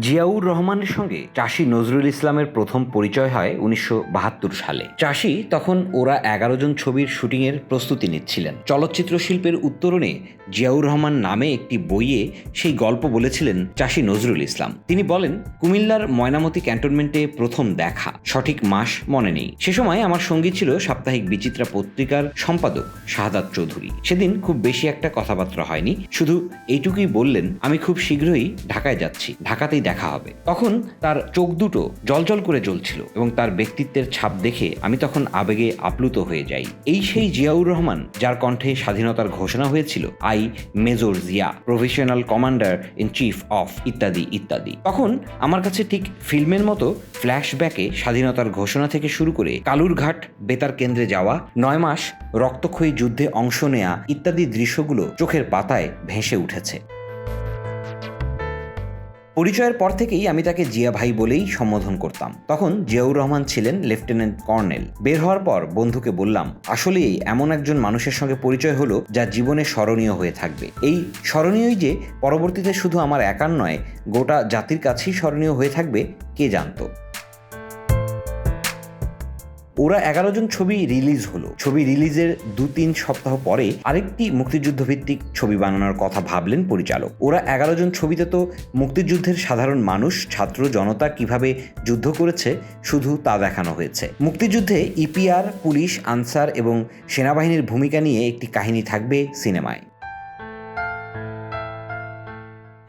জিয়াউর রহমানের সঙ্গে চাষি নজরুল ইসলামের প্রথম পরিচয় হয় উনিশশো বাহাত্তর সালে। চাষি তখন ওরা এগারো জন ছবির শুটিংয়ের প্রস্তুতি নিচ্ছিলেন। চলচ্চিত্র শিল্পের উত্তরণে জিয়াউর রহমান নামে একটি বইয়ে সেই গল্প বলেছিলেন চাষি নজরুল ইসলাম। তিনি বলেন, কুমিল্লার ময়নামতি ক্যান্টনমেন্টে প্রথম দেখা। সঠিক মাস মনে নেই। সে সময় আমার সঙ্গী ছিল সাপ্তাহিক বিচিত্রা পত্রিকার সম্পাদক শাহাদাত চৌধুরী। সেদিন খুব বেশি একটা কথাবার্তা হয়নি। শুধু এইটুকুই বললেন, আমি খুব শীঘ্রই ঢাকায় যাচ্ছি। ঢাকাতেই দেখা হবে। তখন তার চোখ দুটো জলজল করে জ্বলছিল এবং তার ব্যক্তিত্বের ছাপ দেখে আমি তখন আবেগে আপ্লুত হয়ে যাই। এই সেই জিয়াউর রহমান, যার কণ্ঠে স্বাধীনতার ঘোষণা হয়েছিল, I major Zia, professional commander in chief of ইত্যাদি ইত্যাদি। তখন আমার কাছে ঠিক ফিল্মের মতো ফ্ল্যাশব্যাকে স্বাধীনতার ঘোষণা থেকে শুরু করে কালুরঘাট, বেতার কেন্দ্রে যাওয়া, নয় মাস রক্তক্ষয়ী যুদ্ধে অংশ নেয়া ইত্যাদি দৃশ্যগুলো চোখের পাতায় ভেসে উঠেছে। পরিচয়ের পর থেকেই আমি তাকে জিয়া ভাই বলেই সম্বোধন করতাম। তখন জিয়াউর রহমান ছিলেন লেফটেন্যান্ট কর্নেল। বের হওয়ার পর বন্ধুকে বললাম আসলেই এমন একজন মানুষের সঙ্গে পরিচয় হলো যা জীবনে স্মরণীয় হয়ে থাকবে। এই স্মরণীয়ই যে পরবর্তীতে শুধু আমার একার নয়, গোটা জাতির কাছেই স্মরণীয় হয়ে থাকবে, কে জানতো? ওরা এগারো জন ছবি রিলিজ হলো। ছবি রিলিজের দু তিন সপ্তাহ পরে আরেকটি মুক্তিযুদ্ধ ভিত্তিক ছবি বানানোর কথা ভাবলেন পরিচালক। ওরা এগারো জন ছবিতে তো মুক্তিযুদ্ধের সাধারণ মানুষ, ছাত্র, জনতা কীভাবে যুদ্ধ করেছে, শুধু তা দেখানো হয়েছে। মুক্তিযুদ্ধে ইপিআর পুলিশ, আনসার এবং সেনাবাহিনীর ভূমিকা নিয়ে একটি কাহিনী থাকবে সিনেমায়।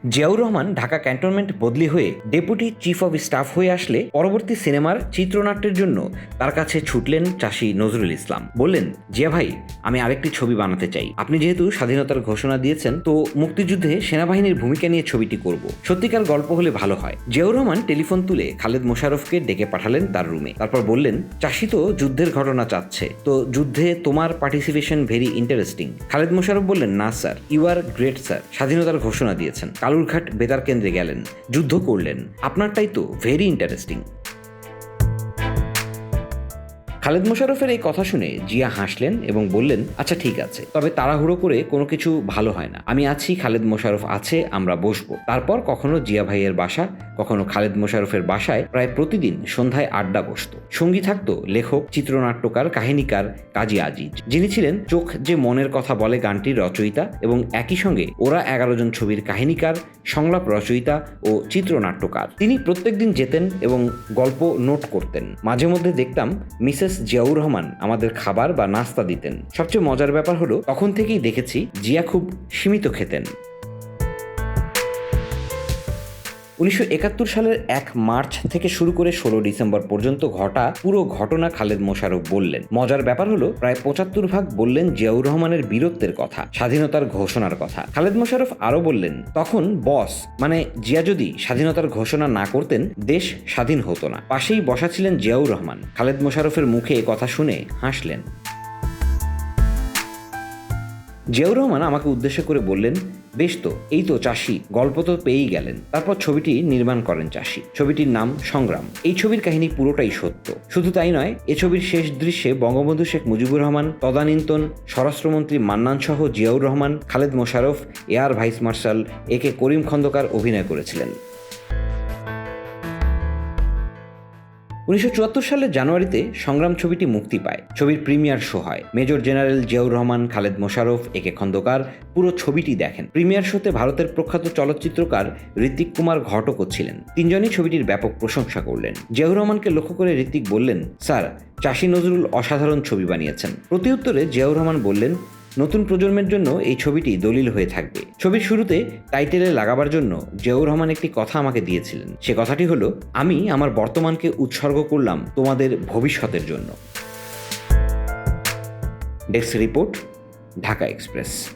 জিয়াউর রহমান ঢাকা ক্যান্টনমেন্ট বদলি হয়ে ডেপুটি চিফ অফ স্টাফ হয়ে আসলে পরবর্তী সিনেমার চিত্রনাট্যের জন্য তার কাছে ছুটলেন চাষি নজরুল ইসলাম। বললেন, জিয়া ভাই, আমি আরেকটি ছবি বানাতে চাই। আপনি যেহেতু স্বাধীনতার ঘোষণা দিয়েছেন, তো মুক্তিযুদ্ধে সেনাবাহিনীর ভূমিকা নিয়ে ছবিটি করব। সত্যিকার গল্প হলে ভালো হয়। জিয়াউর রহমান টেলিফোন তুলে খালেদ মোশারফকে ডেকে পাঠালেন তার রুমে। তারপর বললেন, চাষি তো যুদ্ধের ঘটনা চাচ্ছে। তো যুদ্ধে তোমার participation very interesting Khaled Musharraf বললেন, না sir you are great sir স্বাধীনতার ঘোষণা দিয়েছেন। কালুরঘাট বেতার কেন্দ্রে গেলেন যুদ্ধ করলেন। আপনারটাই তো ভেরি ইন্টারেস্টিং খালেদ মোশারফের এই কথা শুনে জিয়া হাসলেন এবং বললেন আচ্ছা ঠিক আছে। তবে তাড়াহুড়ো করে কোনো কিছু ভালো হয় না। আমি আছি, খালেদ মোশারফ আছে, আমরা বসবো। তারপর কখনো জিয়া ভাইয়ের বাসা, কখনো খালেদ মোশারফের বাসায় প্রায় প্রতিদিন সন্ধ্যায় আড্ডা বসতো। সঙ্গী থাকতো লেখক, চিত্রনাট্যকার, কাহিনীকার কাজী আজিজ, যিনি ছিলেন চোখ যে মনের কথা বলে গানটির রচয়িতা এবং একই সঙ্গে ওরা এগারো জন ছবির কাহিনীকার, সংলাপ রচয়িতা ও চিত্রনাট্যকার। তিনি প্রত্যেকদিন যেতেন এবং গল্প নোট করতেন। মাঝে মধ্যে দেখতাম মিসেস জিয়াউর রহমান আমাদের খাবার বা নাস্তা দিতেন। সবচেয়ে মজার ব্যাপার হলো, তখন থেকেই দেখেছি জিয়া খুব সীমিত খেতেন। উনিশশো একাত্তর সালের এক মার্চ থেকে শুরু করে ষোলো ডিসেম্বর পর্যন্ত ঘটা পুরো ঘটনা খালেদ মোশারফ বললেন। মজার ব্যাপার হলো, প্রায় পঁচাত্তর ভাগ বললেন জিয়াউর রহমানের বীরত্বের কথা, স্বাধীনতার ঘোষণার কথা। খালেদ মোশারফ আরও বললেন, তখন বস মানে জিয়া যদি স্বাধীনতার ঘোষণা না করতেন, দেশ স্বাধীন হতো না। পাশেই বসা ছিলেন জিয়াউর রহমান। খালেদ মোশারফের মুখে এ কথা শুনে হাসলেন। জিয়াউর রহমান আমাকে উদ্দেশ্য করে বললেন বেশ তো, এই তো চাষি, গল্প তো পেয়েই গেলেন। তারপর ছবিটি নির্মাণ করেন চাষি। ছবিটির নাম সংগ্রাম। এই ছবির কাহিনী পুরোটাই সত্য। শুধু তাই নয়, এ ছবির শেষ দৃশ্যে বঙ্গবন্ধু শেখ মুজিবুর রহমান, তদানীন্তন স্বরাষ্ট্রমন্ত্রী মান্নান সহ Ziaur Rahman, Khaled Musharraf air vice marshal A K Karim Khandaker অভিনয় করেছিলেন। উনিশশো চুয়াত্তর সালের জানুয়ারিতে সংগ্রাম ছবিটি মুক্তি পায়। ছবির প্রিমিয়ার শো হয়। Major general Ziaur Rahman, Khaled Musharraf A K Khandaker পুরো ছবিটি দেখেন। প্রিমিয়ার শোতে ভারতের প্রখ্যাত চলচ্চিত্রকার ঋত্বিক কুমার ঘটকও ছিলেন। তিনজনই ছবিটির ব্যাপক প্রশংসা করলেন। জিয়াউর রহমানকে লক্ষ্য করে ঋত্বিক বললেন, স্যার, চাষি নজরুল অসাধারণ ছবি বানিয়েছেন। প্রতি উত্তরে জিয়াউর রহমান বললেন নতুন প্রজন্মের জন্য এই ছবিটি দলিল হয়ে থাকবে। ছবির শুরুতে টাইটেলে লাগাবার জন্য জিয়াউর রহমান একটি কথা আমাকে দিয়েছিলেন। সে কথাটি হলো, আমি আমার বর্তমানকে উৎসর্গ করলাম তোমাদের ভবিষ্যতের জন্য। Desk report, Dhaka express.